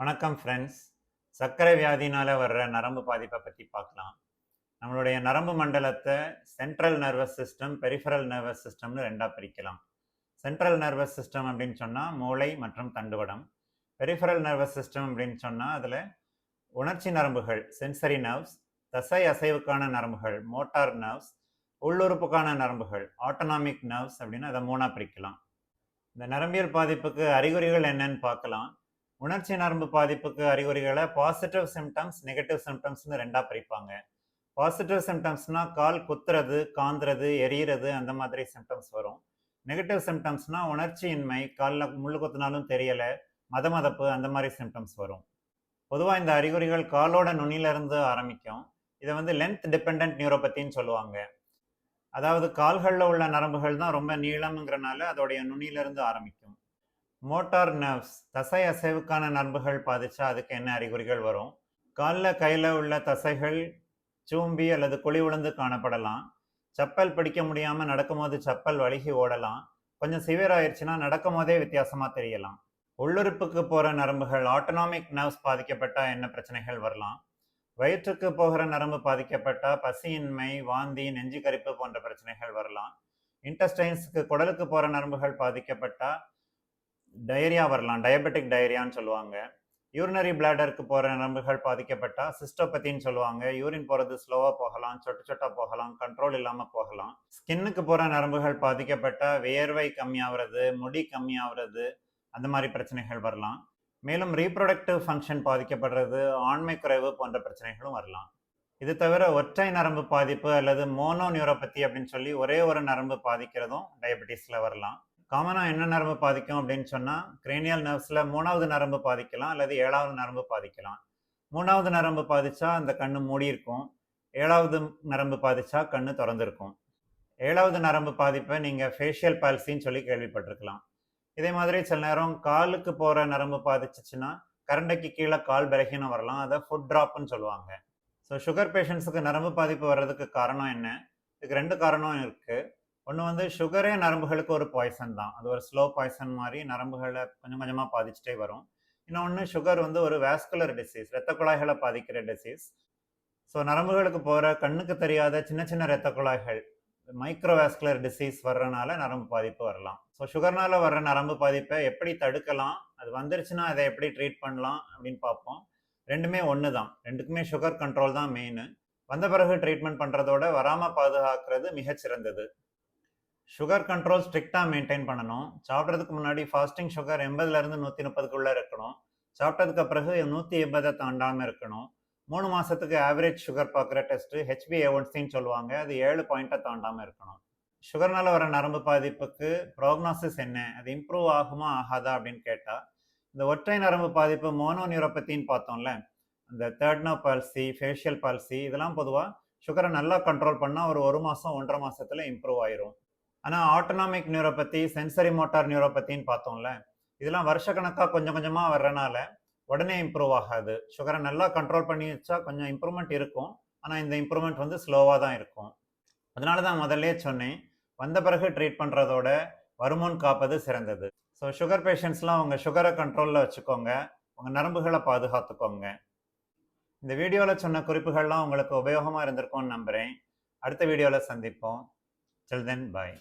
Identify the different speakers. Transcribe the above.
Speaker 1: வணக்கம் ஃப்ரெண்ட்ஸ் சர்க்கரை வியாதினால் வர்ற நரம்பு பாதிப்பை பற்றி பார்க்கலாம். நம்மளுடைய நரம்பு மண்டலத்தை central nervous system peripheral nervous சிஸ்டம்னு ரெண்டாக பிரிக்கலாம். சென்ட்ரல் நர்வஸ் சிஸ்டம் அப்படின்னு சொன்னால் மூளை மற்றும் தண்டுவடம். பெரிஃபரல் நர்வஸ் சிஸ்டம் அப்படின்னு சொன்னால் அதில் உணர்ச்சி நரம்புகள் சென்சரி நர்வ்ஸ் தசை அசைவுக்கான நரம்புகள் மோட்டார் நர்வ்ஸ் உள்ளுறுப்புக்கான நரம்புகள் ஆட்டோனாமிக் நர்வ்ஸ் அப்படின்னு அதை மூணாக பிரிக்கலாம். இந்த நரம்பியல் பாதிப்புக்கு அறிகுறிகள் என்னன்னு பார்க்கலாம். உணர்ச்சி நரம்பு பாதிப்புக்கு அறிகுறிகளை பாசிட்டிவ் சிம்டம்ஸ் நெகட்டிவ் சிம்டம்ஸ்னு ரெண்டாக பிரிப்பாங்க. பாசிட்டிவ் சிம்டம்ஸ்னா கால் குத்துறது காந்துறது எரியறது அந்த மாதிரி சிம்டம்ஸ் வரும். நெகட்டிவ் சிம்டம்ஸ்னா உணர்ச்சியின்மை காலில் முள்ளு குத்தினாலும் தெரியலை மத மதப்பு அந்த மாதிரி சிம்டம்ஸ் வரும். பொதுவாக இந்த அறிகுறிகள் காலோட நுனியிலிருந்து ஆரம்பிக்கும். இதை வந்து லென்த் டிபெண்ட் நியூரோபத்தின்னு சொல்லுவாங்க. அதாவது கால்களில் உள்ள நரம்புகள் தான் ரொம்ப நீளம்ங்கிறனால அதோடைய நுனியிலிருந்து ஆரம்பிக்கும். மோட்டார் நர்வ்ஸ் தசை அசைவுக்கான நரம்புகள் பாதிச்சா அதுக்கு என்ன அறிகுறிகள் வரும்? காலில் கையில் உள்ள தசைகள் சூம்பி அல்லது குழி உளுந்து காணப்படலாம். செப்பல் பிடிக்க முடியாமல் நடக்கும்போது செப்பல் வழுகி ஓடலாம். கொஞ்சம் சிவியர் ஆயிடுச்சுன்னா நடக்கும் போதே வித்தியாசமாக தெரியலாம். உள்ளுறுப்புக்கு போகிற நரம்புகள் ஆட்டோனாமிக் நர்வ்ஸ் பாதிக்கப்பட்டால் என்ன பிரச்சனைகள் வரலாம்? வயிற்றுக்கு போகிற நரம்பு பாதிக்கப்பட்டால் பசியின்மை வாந்தி நெஞ்சு கரிப்பு போன்ற பிரச்சனைகள் வரலாம். இன்டஸ்டைன்ஸுக்கு குடலுக்கு போகிற நரம்புகள் பாதிக்கப்பட்டால் டயரியா வரலாம் டயபெட்டிக் டயரியான்னு சொல்லுவாங்க. யூரினரி பிளாடருக்கு போகிற நரம்புகள் பாதிக்கப்பட்டால் சிஸ்டோபத்தின்னு சொல்லுவாங்க. யூரின் போகிறது ஸ்லோவாக போகலாம் சொட்டு சொட்டாக போகலாம் கண்ட்ரோல் இல்லாமல் போகலாம். ஸ்கின்னுக்கு போகிற நரம்புகள் பாதிக்கப்பட்டால் வியர்வை கம்மியாகிறது முடி கம்மியாகிறது அந்த மாதிரி பிரச்சனைகள் வரலாம். மேலும் ரீப்ரொடக்டிவ் ஃபங்க்ஷன் பாதிக்கப்படுறது ஆண்மை குறைவு போன்ற பிரச்சனைகளும் வரலாம். இது தவிர ஒற்றை நரம்பு பாதிப்பு அல்லது மோனோ நியூரோபதி அப்படின்னு சொல்லி ஒரே ஒரு நரம்பு பாதிக்கிறதும் டயபெட்டிஸில் வரலாம். காமனாக என்ன நரம்பு பாதிக்கும் அப்படின்னு சொன்னால் கிரேனியல் நர்வ்ஸில் மூணாவது நரம்பு பாதிக்கலாம் அல்லது ஏழாவது நரம்பு பாதிக்கலாம். மூணாவது நரம்பு பாதித்தா அந்த கண்ணு மூடி இருக்கும். ஏழாவது நரம்பு பாதித்தா கண்ணு திறந்துருக்கும். ஏழாவது நரம்பு பாதிப்பை நீங்கள் ஃபேஷியல் பால்சின்னு சொல்லி கேள்விப்பட்டிருக்கலாம். இதே மாதிரி சில நேரம் காலுக்கு போகிற நரம்பு பாதிச்சிச்சுன்னா கரண்டைக்கு கீழே கால் பலகீனம் வரலாம். அதை ஃபுட் ட்ராப்னு சொல்லுவாங்க. ஸோ சுகர் பேஷண்ட்ஸுக்கு நரம்பு பாதிப்பு வர்றதுக்கு காரணம் என்ன? இதுக்கு ரெண்டு காரணம் இருக்குது ஒன்று வந்து சுகரே நரம்புகளுக்கு ஒரு பாய்சன் தான். அது ஒரு ஸ்லோ பாய்சன் மாதிரி நரம்புகளை கொஞ்சம் கொஞ்சமாக பாதிச்சுட்டே வரும். இன்னொன்று சுகர் வந்து ஒரு வேஸ்குலர் டிசீஸ் ரத்த குழாய்களை பாதிக்கிற டிசீஸ் ஸோ நரம்புகளுக்கு போகிற கண்ணுக்கு தெரியாத சின்ன சின்ன ரத்த குழாய்கள் மைக்ரோவேஸ்குலர் டிசீஸ் வர்றதுனால நரம்பு பாதிப்பு வரலாம். ஸோ சுகர்னால வர்ற நரம்பு பாதிப்பை எப்படி தடுக்கலாம் அது வந்துருச்சுன்னா அதை எப்படி ட்ரீட் பண்ணலாம் அப்படின்னு பார்ப்போம். ரெண்டுமே ஒன்று தான். ரெண்டுக்குமே சுகர் கண்ட்ரோல் தான் மெயின் வந்த பிறகு ட்ரீட்மெண்ட் பண்ணுறதோட வராமல் பாதுகாக்கிறது மிகச்சிறந்தது. சுகர் கண்ட்ரோல் ஸ்ட்ரிக்டாக மெயின்டைன் பண்ணணும். சாப்பிட்றதுக்கு முன்னாடி ஃபாஸ்டிங் சுகர் எண்பதுலேருந்து நூற்றி முப்பதுக்குள்ளே இருக்கணும். சாப்பிட்டதுக்கு பிறகு நூற்றி எண்பதை தாண்டாமல் இருக்கணும். மூணு மாதத்துக்கு ஆவரேஜ் சுகர் பார்க்குற டெஸ்ட்டு ஹெச்பிஏஒன்சின்னு சொல்லுவாங்க. அது ஏழு பாயிண்ட்டை தாண்டாமல் இருக்கணும். சுகர்னால் வர நரம்பு பாதிப்புக்கு ப்ரோக்னாசிஸ் என்ன? அது இம்ப்ரூவ் ஆகுமா ஆகாதா அப்படின்னு கேட்டால் இந்த ஒற்றை நரம்பு பாதிப்பு மோனோ நியூரோபத்தின்னு பார்த்தோம்ல அந்த தேர்ட்னோ பால்சி ஃபேஷியல் பால்சி இதெல்லாம் பொதுவாக சுகரை நல்லா கண்ட்ரோல் பண்ணால் ஒரு ஒரு மாதம் ஒன்றரை மாதத்தில் இம்ப்ரூவ் ஆயிரும். ஆனால் ஆட்டோனாமிக் நியூரோபதி சென்சரி மோட்டார் நியூரோபத்தின்னு பார்த்தோம்ல இதெல்லாம் வருஷக்கணக்காக கொஞ்சம் கொஞ்சமாக வர்றனால உடனே இம்ப்ரூவ் ஆகாது. சுகரை நல்லா கண்ட்ரோல் பண்ணி வச்சா கொஞ்சம் இம்ப்ரூவ்மெண்ட் இருக்கும். ஆனால் இந்த இம்ப்ரூவ்மெண்ட் வந்து ஸ்லோவாக தான் இருக்கும். அதனால தான் முதல்லே சொன்னேன் வந்த பிறகு ட்ரீட் பண்ணுறதோட வருமுன் காப்பது சிறந்தது. ஸோ சுகர் பேஷண்ட்ஸ்லாம் உங்கள் சுகரை கண்ட்ரோலில் வச்சுக்கோங்க. உங்கள் நரம்புகளை பாதுகாத்துக்கோங்க. இந்த வீடியோவில் சொன்ன குறிப்புகள்லாம் உங்களுக்கு உபயோகமாக இருந்திருக்கும்னு நம்புகிறேன் அடுத்த வீடியோவில் சந்திப்போம். Till then, bye.